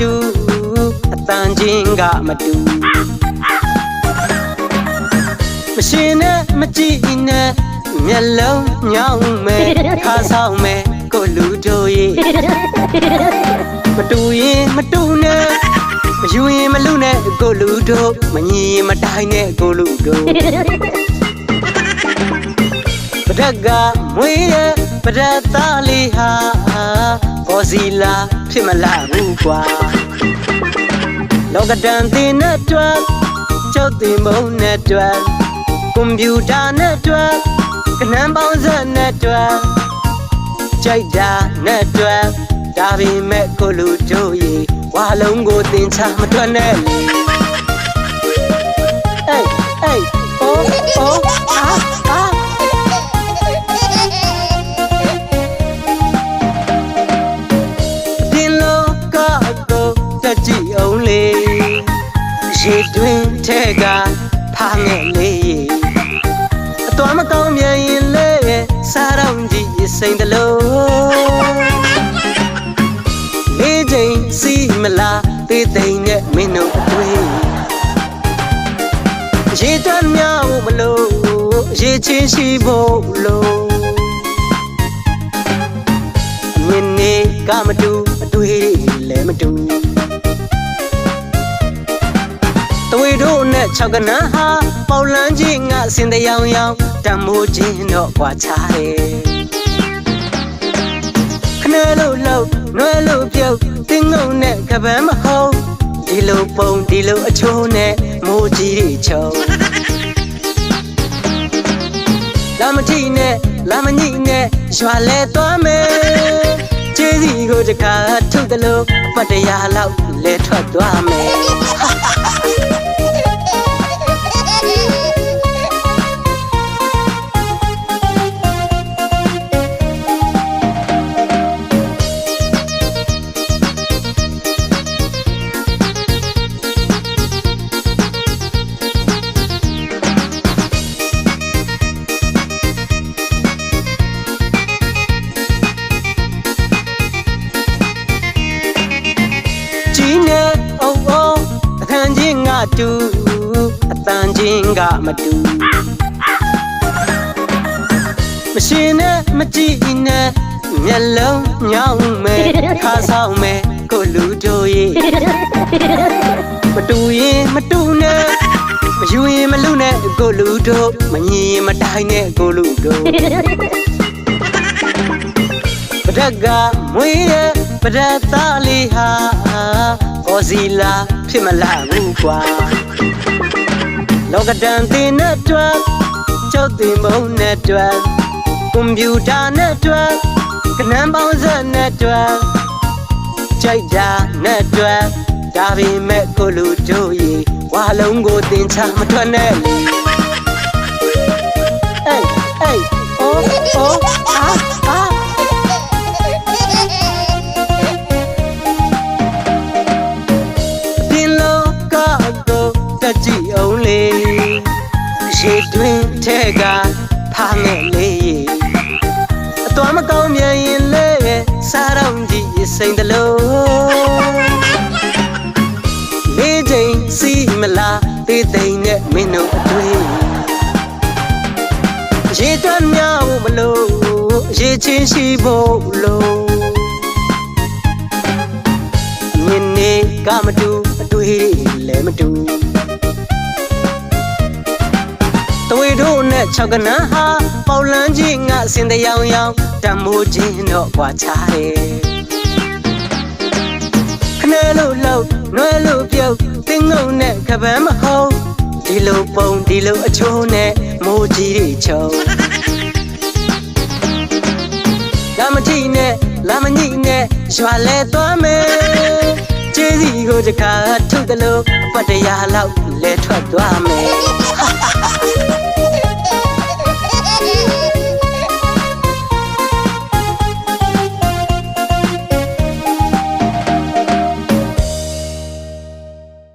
တူအတန်ချင်းကမတူမရှင်နဲ့မကြည့်နဲ့မျက်လုံးညောင်းမယ်ခါဆောင်မယ်ကိုလူတို့ရဲ့မတူရင်မတူနဲ့မယူရင်မလူနဲ့ကိုလူတို့မညီရင်မတိုင်းနဲ့ကိုလူတို့ပဒတ်ကမွေးတဲ့ပဒတ်သားလေးဟာပေါ် စီလာဖြစ်မလာဘူးကွာလောကဒန်တင်နဲ့တွက်ကျောက်တင်မုံနဲ့တွက်ကွန်ပျူတာနဲ့တွက်ကနန်းပေါင်းစက်နဲ့တွက်ကြိုက်တာနဲ့တွေ့ဒါပေမဲ့ကိုလူတို့ရေဝါလုံးကိုသင်ချမထွက်နဲ့လေအေးအေးအိုးအိုးအာအာ ဖားငယ်လေးရေအတော်မကောင်းမြန်ရင်လေစားတော့ကြည့်ရစိမ့်တလို့လေးချိန်စီမလားသေးသိမ့်နဲ့မင်းတို့အတွေ့ရေတမ်းမြောက်မလို့ရေချင်းရှိဖို့လို့မြင်နေကမတူအတွေ့လည်းမတူ တဝေတို့နဲ့၆ကနန်းဟာပေါလန်းကြီးငါစင်တယောင်ယောင်တံမိုးခြင်းတော့ကွာချတယ်ခနဲလို့လို့နွဲလို့ပြုတ်တင်းငုံနဲ့ကပန်းမဟုတ်ဒီလိုပုံဒီလိုအချိုးနဲ့မိုးကြီးတွေချုံလာမထီနဲ့လာမညိနဲ့ရွာလဲသွားမယ်ကျေးစီကိုတခါထုတ်တယ်လို့ပတ်တရားလောက်လဲထွက်သွားမယ် တူအတန်ချင်းကမတူမရှင်နဲ့မကြည့်နဲ့မျက်လုံးညောင်းမယ်ခါဆောင်မယ်ကိုလူတို့ရဲ့မတူရင်မတူနဲ့မယူရင်မလူနဲ့ကိုလူတို့မညီရင်မတိုင်းနဲ့ကိုလူတို့ပဒတ်ကမွေးတဲ့ပဒတ်သားလေးဟာပေါ်စီလာ ဖြစ်မလာဘူးကွာလောကဒန်တင်နဲ့တွက်ကျောက်တင်မုံနဲ့တွက်ကွန်ပျူတာနဲ့တွက်ကနန်းပေါင်းစက်နဲ့တွက်ကြိုက်တာနဲ့တွက်ဒါပေမဲ့ကိုလူတို့ရေဝါလုံးကိုသင်ချမထွက်နဲ့လေအေးအေးအိုးအိုးအာအာ ထဲကဖားငယ်လေးအတော်မကောင်းမြန်ရင်လေစားတော့ကြည့်ရစိမ့်တလို့လေးချိန်စီမလားသေးသိမ့်နဲ့မင်းတို့အတွေ့ရေတွမ်းမြောက်မလို့ရေချင်းရှိဖို့လို့မြင်နေကမတူအတွေ့လည်းမတူ တဝေတို့နဲ့၆ကနန်းဟာပေါလန်းကြီးငါစင်တယောင်ယောင်တံမိုးခြင်းတော့ကွာချတယ်ခနဲလို့လို့နွဲလို့ပြုတ်တင်းငုံနဲ့ကပန်းမဟုတ်ဒီလိုပုံဒီလိုအချိုးနဲ့မိုးကြီးတွေချုံလာမထီနဲ့လာမညိနဲ့ရွာလဲသွားမယ်ကျေးစီကိုတခါထုတ်တယ်လို့ပတ်တရားလောက်လဲထွက်သွားမယ်